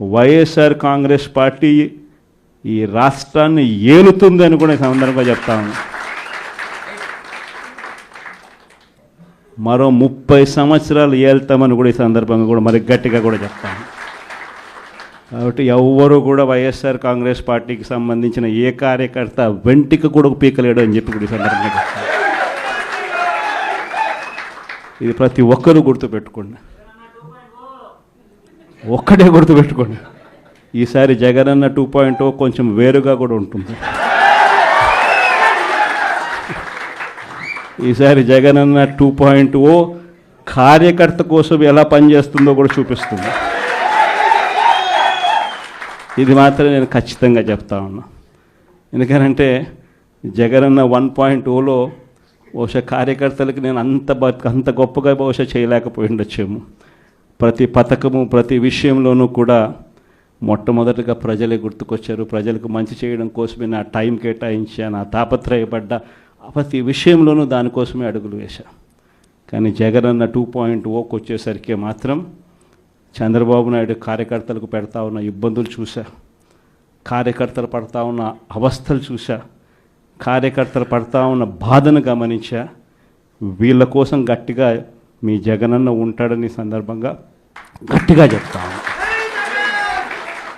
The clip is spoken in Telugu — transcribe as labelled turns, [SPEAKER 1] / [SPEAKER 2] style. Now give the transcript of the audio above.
[SPEAKER 1] వైఎస్ఆర్ కాంగ్రెస్ పార్టీ ఈ రాష్ట్రాన్ని ఏలుతుందని కూడా ఈ సందర్భంగా చెప్తాను మరో ముప్పై సంవత్సరాలు ఏళ్తామని కూడా ఈ సందర్భంగా కూడా మరి గట్టిగా కూడా చెప్తాను కాబట్టి ఎవ్వరూ కూడా వైఎస్ఆర్ కాంగ్రెస్ పార్టీకి సంబంధించిన ఏ కార్యకర్త వెంటికి కూడా పీకలేడు అని చెప్పి కూడా ఈ సందర్భంగా చెప్తాను ఇది ప్రతి ఒక్కరూ గుర్తుపెట్టుకోండి. ఒక్కటే గుర్తుపెట్టుకోండి. ఈసారి జగనన్న టూ పాయింట్ కొంచెం వేరుగా కూడా ఉంటుంది. ఈసారి జగనన్న టూ పాయింట్ ఓ కార్యకర్త కోసం ఎలా పనిచేస్తుందో కూడా చూపిస్తుంది. ఇది మాత్రం నేను ఖచ్చితంగా చెప్తా ఉన్నా. ఎందుకనంటే జగనన్న వన్ పాయింట్ ఓలో బహుశా కార్యకర్తలకు నేను అంత అంత గొప్పగా బహుశా చేయలేకపోయి ఉండొచ్చేమో. ప్రతి పథకము ప్రతి విషయంలోనూ కూడా మొట్టమొదటిగా ప్రజలే గుర్తుకొచ్చారు. ప్రజలకు మంచి చేయడం కోసమే నా టైం కేటాయించా నా తాపత్రయపడ్డ. ప్రతి విషయంలోనూ దానికోసమే అడుగులు వేశా. కానీ జగన్ అన్న టూ పాయింట్ ఓకి వచ్చేసరికి మాత్రం చంద్రబాబు నాయుడు కార్యకర్తలకు పెడతా ఉన్న ఇబ్బందులు చూసా కార్యకర్తలు పడతా ఉన్న అవస్థలు చూసా కార్యకర్తలు పడతా ఉన్న బాధను గమనించా. వీళ్ళ కోసం గట్టిగా మీ జగనన్న ఉంటాడని సందర్భంగా గట్టిగా చెప్తా ఉన్నా